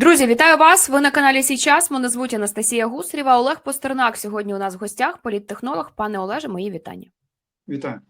Друзі, вітаю вас! Ви на каналі Січас. Мене звуть Анастасія Гусрєва, Олег Постернак сьогодні у нас в гостях, політтехнолог. Пане Олеже, мої вітання. Вітаю.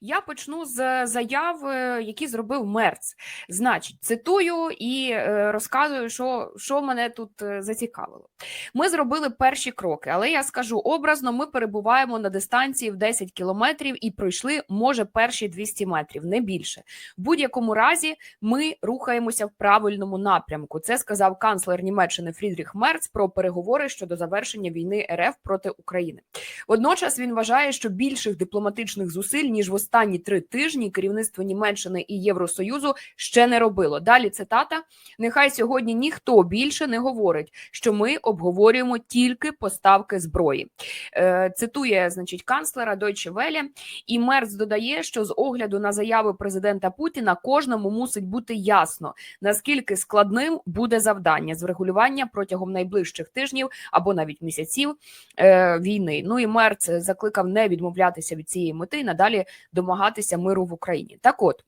Я почну з заяв, е, які зробив Мерц. Значить, цитую і е, розказую, що, що мене тут е, зацікавило. Ми зробили перші кроки, але я скажу образно: ми перебуваємо на дистанції в 10 кілометрів і пройшли, може, перші 200 метрів, не більше. В будь-якому разі ми рухаємося в правильному напрямку. Це сказав канцлер Німеччини Фрідріх Мерц про переговори щодо завершення війни РФ проти України. Водночас він вважає, що більших дипломатичних зусиль ніж в останні три тижні керівництво Німеччини і Євросоюзу ще не робило. Далі цитата: нехай сьогодні ніхто більше не говорить, що ми обговорюємо тільки поставки зброї. Е, цитує, значить, канцлера Deutsche Welle. І Мерц додає, що з огляду на заяви президента Путіна кожному мусить бути ясно, наскільки складним буде завдання з врегулювання протягом найближчих тижнів або навіть місяців е, війни. Ну і Мерц закликав не відмовлятися від цієї мети надалі домагатися миру в Україні. Так от.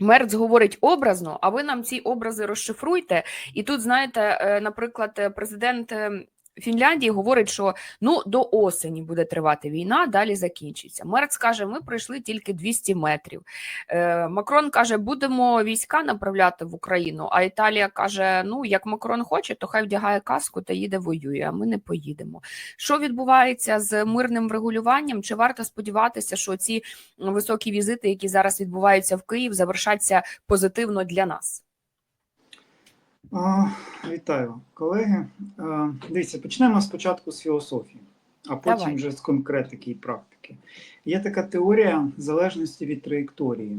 Мерц говорить образно, а ви нам ці образи розшифруйте. І тут, знаєте, е, наприклад, президент е, Фінляндії говорить, що ну до осені буде тривати війна, далі закінчиться. Мерц каже, ми пройшли тільки 200 метрів. Е, Макрон каже, будемо війська направляти в Україну. А Італія каже: ну як Макрон хоче, то хай вдягає каску та їде воює. А ми не поїдемо. Що відбувається з мирним врегулюванням? Чи варто сподіватися, що ці високі візити, які зараз відбуваються в Київ, завершаться позитивно для нас? Вітаю, колеги. Дивіться, почнемо спочатку з філософії, а потім Давай. вже з конкретики і практики. Є така теорія залежності від траєкторії.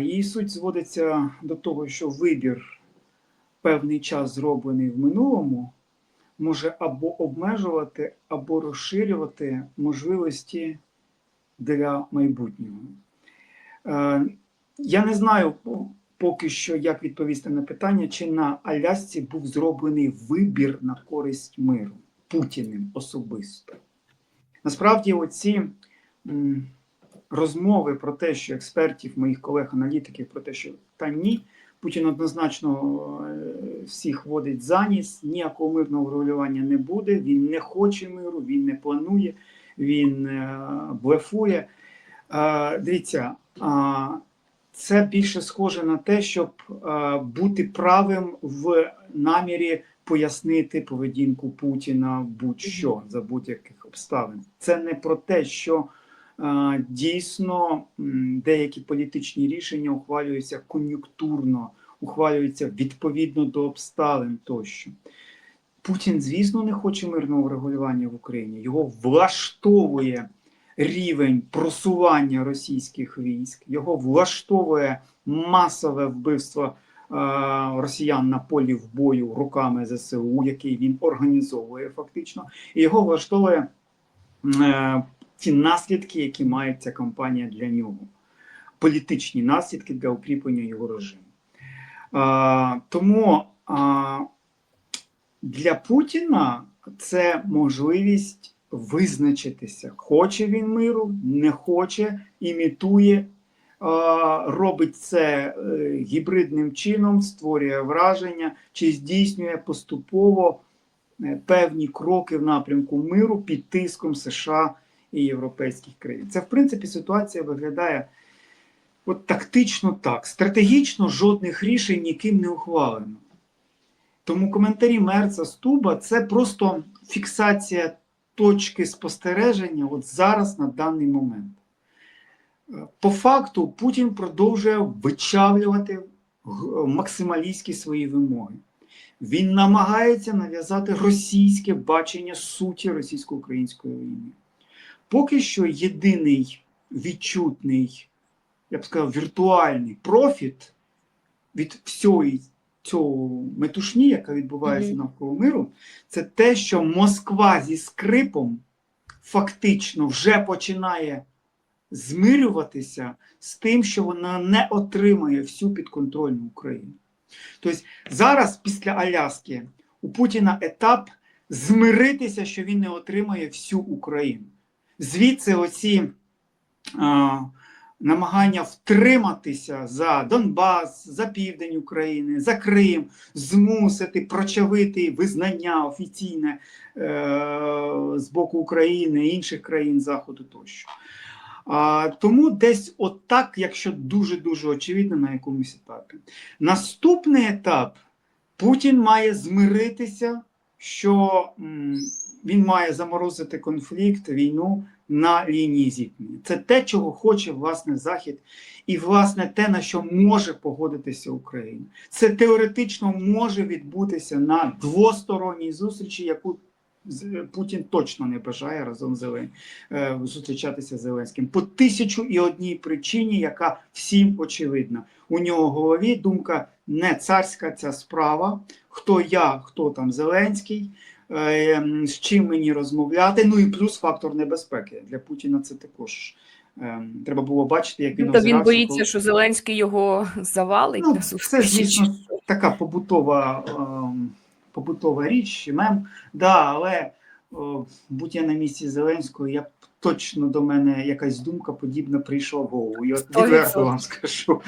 Її суть зводиться до того, що вибір певний час зроблений в минулому може або обмежувати, або розширювати можливості для майбутнього. Я не знаю поки що, як відповісти на питання, чи на Алясці був зроблений вибір на користь миру Путіним особисто. Насправді, оці м, розмови про те, що експертів, моїх колег-аналітиків, про те, що та ні, Путін однозначно е, всіх водить за ніс, ніякого мирного врегулювання не буде. Він не хоче миру, він не планує, він е, блефує. Е, Дивіться, а, це більше схоже на те, щоб е, бути правим в намірі пояснити поведінку Путіна будь-що за будь-яких обставин. Це не про те, що е, дійсно деякі політичні рішення ухвалюються кон'юнктурно, ухвалюються відповідно до обставин тощо. Путін, звісно, не хоче мирного врегулювання в Україні. Його влаштовує рівень просування російських військ, його влаштовує масове вбивство е, росіян на полі в бою руками ЗСУ, який він організовує фактично, і його влаштовує е, ті наслідки, які має ця кампанія для нього, політичні наслідки для укріплення його режиму. Е, тому для Путіна це можливість визначитися, хоче він миру, не хоче, імітує, робить це е, гібридним чином, створює враження, чи здійснює поступово е, певні кроки в напрямку миру під тиском США і європейських країн. Це, в принципі, ситуація виглядає от тактично так. Стратегічно жодних рішень ніким не ухвалено. Тому коментарі Мерца Стуба це просто фіксація точки спостереження от зараз на даний момент. По факту Путін продовжує вичавлювати максималістські свої вимоги. Він намагається нав'язати російське бачення суті російсько-української війни. Поки що єдиний відчутний, я б сказав, віртуальний профіт від всієї цього метушні, яка відбувається навколо миру, це те, що Москва зі скрипом фактично вже починає змирюватися з тим, що вона не отримає всю підконтрольну Україну. Тобто зараз, після Аляски, у Путіна етап змиритися, що він не отримає всю Україну. Звідси оці а, намагання втриматися за Донбас, за південь України, за Крим, змусити прочавити визнання офіційне е, з боку України інших країн Заходу тощо. А, тому десь отак, якщо дуже-дуже очевидно на якомусь етапі. Наступний етап Путін має змиритися, що він має заморозити конфлікт, війну на лінії зіткнення. Це те, чого хоче власне Захід, і власне те, на що може погодитися Україна. Це теоретично може відбутися на двосторонній зустрічі, яку Путін точно не бажає разом Зелен... е, зустрічатися з Зеленським по тисячу і одній причині, яка всім очевидна. У нього в голові думка не царська ця справа, хто я, хто там Зеленський, з чим мені розмовляти. Ну і плюс фактор небезпеки. Для Путіна це також е, треба було бачити, як він Тобто він боїться, коли- що Зеленський його завалить Ну, це, звісно, така побутова, ем, побутова річ, мем. Да, але будь я на місці Зеленського, я б точно до мене якась думка подібна прийшла в голову. Я відверто вам скажу.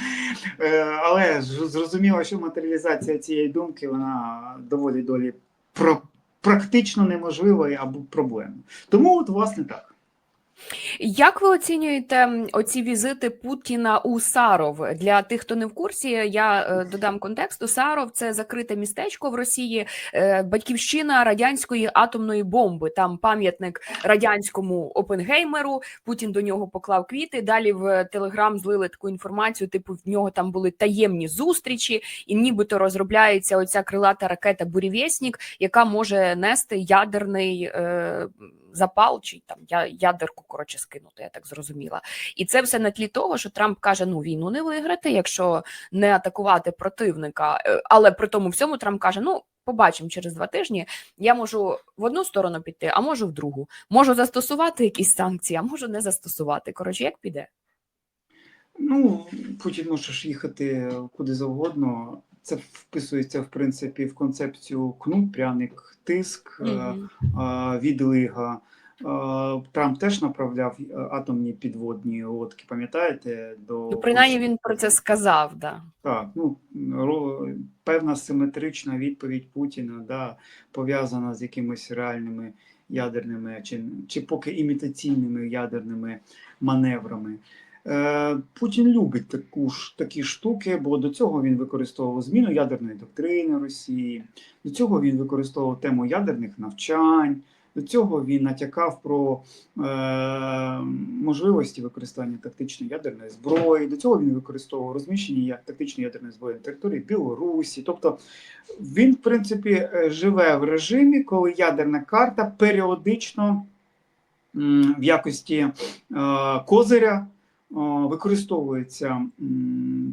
Е, але ж зрозуміло, що матеріалізація цієї думки вона доволі долі про, практично неможливо або проблемно. Тому, от, власне, так. Як ви оцінюєте оці візити Путіна у Саров? Для тих, хто не в курсі, я е, додам контексту. Саров це закрите містечко в Росії, е, батьківщина радянської атомної бомби. Там пам'ятник радянському Опенгеймеру. Путін до нього поклав квіти. Далі в Телеграм злили таку інформацію. Типу, в нього там були таємні зустрічі, і нібито розробляється оця крилата ракета Бурєвєснік, яка може нести ядерний. Е, запал чи там я ядерку коротше скинути, я так зрозуміла. І це все на тлі того, що Трамп каже: ну війну не виграти, якщо не атакувати противника. Е, Але при тому всьому Трамп каже: ну. Побачимо через два тижні. Я можу в одну сторону піти, а можу в другу. Можу застосувати якісь санкції, а можу не застосувати. Коротше, як піде. Ну, Путін може їхати куди завгодно. Це вписується, в принципі, в концепцію кнут, пряник, тиск, Мгм. е, відлига. Е, Трамп теж направляв е, атомні підводні лодки, пам'ятаєте? До Ну, принаймні він про це сказав. Да. Так, ну певна симетрична відповідь Путіна, да, пов'язана з якимись реальними ядерними чи, чи поки імітаційними ядерними маневрами. Е, Путін любить таку ж такі штуки, бо до цього він використовував зміну ядерної доктрини Росії, до цього він використовував тему ядерних навчань. До цього він натякав про е, можливості використання тактичної ядерної зброї. До цього він використовував розміщення тактичної ядерної зброї на території Білорусі. Тобто він, в принципі, е, живе в режимі, коли ядерна карта періодично в якості е, козиря використовується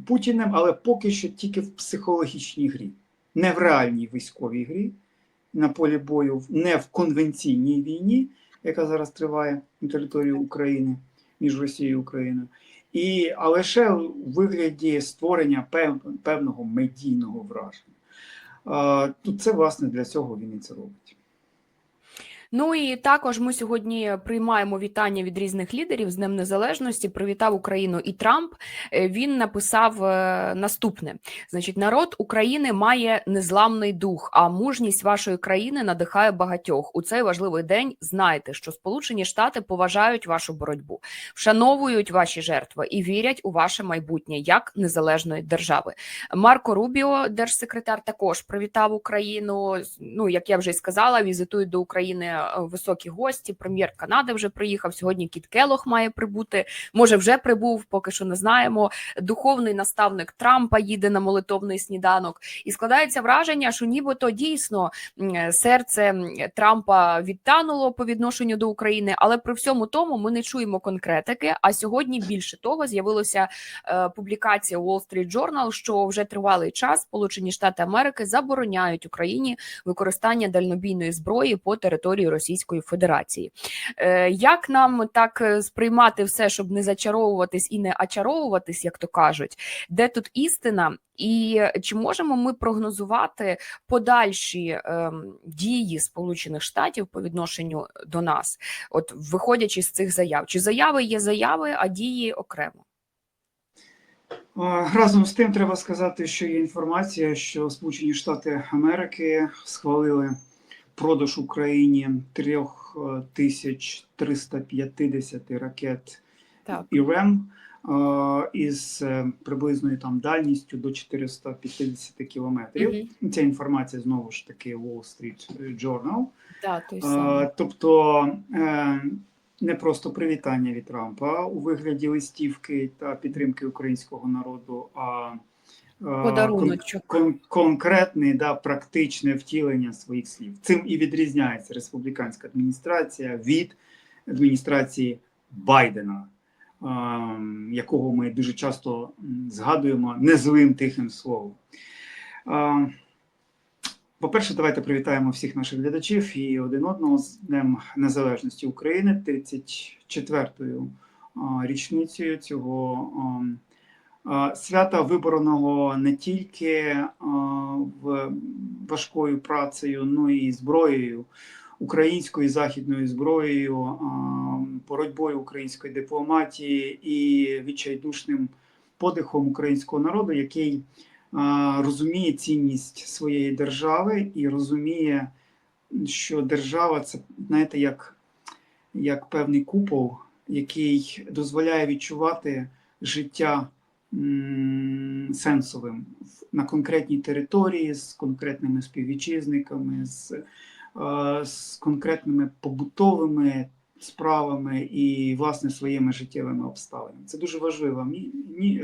Путіним, але поки що тільки в психологічній грі, не в реальній військовій грі на полі бою, не в конвенційній війні, яка зараз триває на території України між Росією і Україною, і, а лише у вигляді створення пев, певного медійного враження. Тут це, власне, для цього він і це робить. Ну і також ми сьогодні приймаємо вітання від різних лідерів з Днем Незалежності. Привітав Україну і Трамп. Е, Він написав е, наступне: значить, народ України має незламний дух, а мужність вашої країни надихає багатьох. У цей важливий день знайте, що Сполучені Штати поважають вашу боротьбу, вшановують ваші жертви і вірять у ваше майбутнє як незалежної держави. Марко Рубіо, держсекретар, також привітав Україну. Ну як я вже й сказала, візитують до України високі гості. Прем'єр Канади вже приїхав. Сьогодні Кіт Келох має прибути. Може, вже прибув, поки що не знаємо. Духовний наставник Трампа їде на молитовний сніданок, і складається враження, що нібито дійсно серце Трампа відтануло по відношенню до України, але при всьому тому ми не чуємо конкретики. А сьогодні більше того з'явилося е, публікація Wall Street Journal, що вже тривалий час Сполучені Штати Америки забороняють Україні використання дальнобійної зброї по території Російської Федерації. Е, Як нам так е, сприймати все, щоб не зачаровуватись і не очаровуватись, як то кажуть, де тут істина? І чи можемо ми прогнозувати подальші ем, дії Сполучених Штатів по відношенню до нас, от виходячи з цих заяв? Чи заяви є заяви, а дії окремо? Разом з тим треба сказати, що є інформація, що Сполучені Штати Америки схвалили продаж Україні 3350 ракет Так. ІРЕМ е, із е, приблизною там дальністю до 450 кілометрів. Мгм. Ця інформація знову ж таки Wall Street Journal. Да, той самий. Е, Тобто е, не просто привітання від Трампа у вигляді листівки та підтримки українського народу, а е, кон- Подаруночок. кон- конкретне, да, практичне втілення своїх слів. Цим і відрізняється республіканська адміністрація від адміністрації Байдена, е, якого ми дуже часто згадуємо незлим тихим словом. Е, по-перше, давайте привітаємо всіх наших глядачів і один одного з Днем Незалежності України, 34-ю річницею цього а, свята, вибореного не тільки важкою працею, ну і зброєю, українською і західною зброєю, боротьбою української дипломатії і відчайдушним подихом українського народу, який розуміє цінність своєї держави і розуміє, що держава це, знаєте, як, як певний купол, який дозволяє відчувати життя сенсовим на конкретній території з конкретними співвітчизниками, з, е, з конкретними побутовими справами і, власне, своїми життєвими обставинами. Це дуже важлива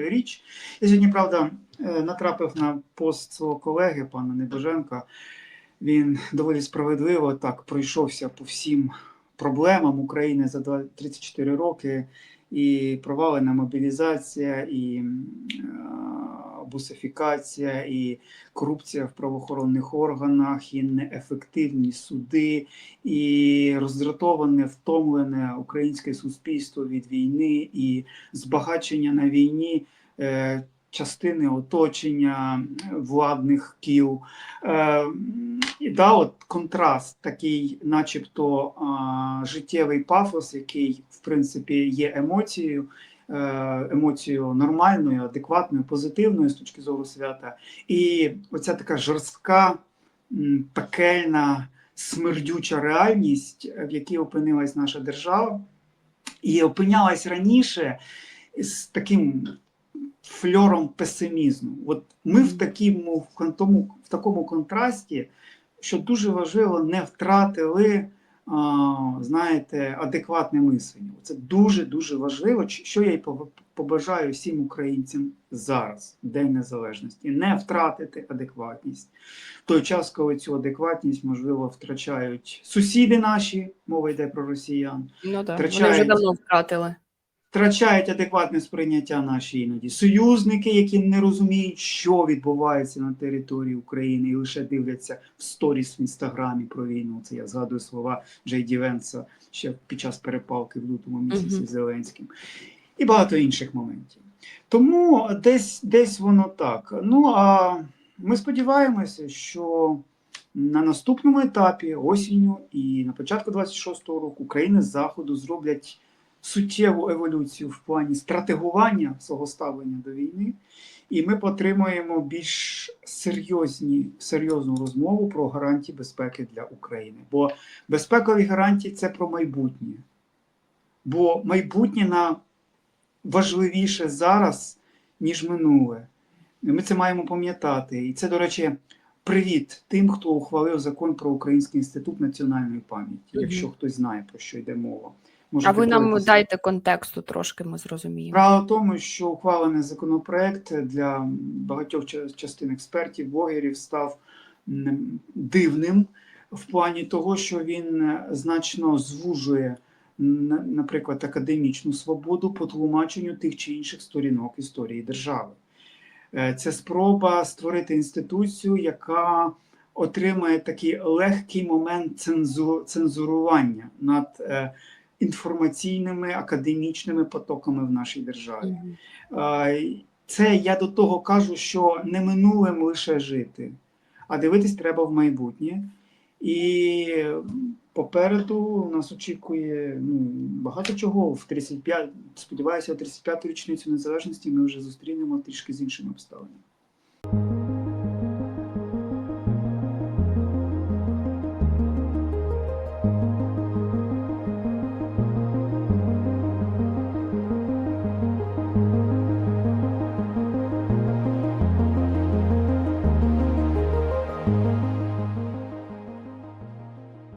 річ. Я сьогодні, правда, е, натрапив на пост свого колеги, пана Небоженка. Він доволі справедливо так пройшовся по всім проблемам України за два- 34 роки. І провалена мобілізація, і бусифікація, і корупція в правоохоронних органах, і неефективні суди, і роздратоване, втомлене українське суспільство від війни, і збагачення на війні е, частини оточення е, владних кіл. Е, і да, от контраст, такий, начебто, а, життєвий пафос, який, в принципі, є емоцією, е, емоцією нормальною, адекватною, позитивною з точки зору свята. І оця така жорстка, пекельна, смердюча реальність, в якій опинилась наша держава, і опинялась раніше з таким фльором песимізму. От ми в такому, в тому- в такому контрасті, що дуже важливо, не втратили. а, Знаєте, адекватне мислення. Це дуже дуже важливо. Що я й побажаю всім українцям зараз, День Незалежності, не втратити адекватність. В той час, коли цю адекватність, можливо, втрачають сусіди наші, мова йде про росіян, Ну так, вони вже давно втратили. Втрачають адекватне сприйняття наші іноді союзники, які не розуміють, що відбувається на території України, і лише дивляться в сторіс в інстаграмі про війну. Це я згадую слова Джей Ді Венса ще під час перепалки в лютому місяці Мгм. з Зеленським, і багато інших моментів. Тому десь, десь воно так. Ну а ми сподіваємося, що на наступному етапі осінню і на початку 26-го року країни з заходу зроблять суттєву еволюцію в плані стратегування свого ставлення до війни, і ми отримаємо більш серйозні, серйозну розмову про гарантії безпеки для України. Бо безпекові гарантії це про майбутнє. Бо майбутнє на важливіше зараз, ніж минуле. Ми це маємо пам'ятати. І це, до речі, привіт тим, хто ухвалив закон про Український інститут національної пам'яті, якщо хтось знає, про що йде мова. А ви нам дайте контексту трошки, ми зрозуміємо. Справа в тому, що ухвалений законопроект для багатьох частин експертів, блогерів став дивним в плані того, що він е, значно звужує, наприклад, академічну свободу по тлумаченню тих чи інших сторінок історії держави. Е, Це спроба створити інституцію, яка отримає такий легкий момент цензу- цензурування над е, інформаційними академічними потоками в нашій державі. Це я до того кажу, що не минулим лише жити, а дивитись треба в майбутнє. І Попереду нас очікує ну, багато чого. В 35, сподіваюся, 35-ту річницю незалежності ми вже зустрінемо трішки з іншими обставинами.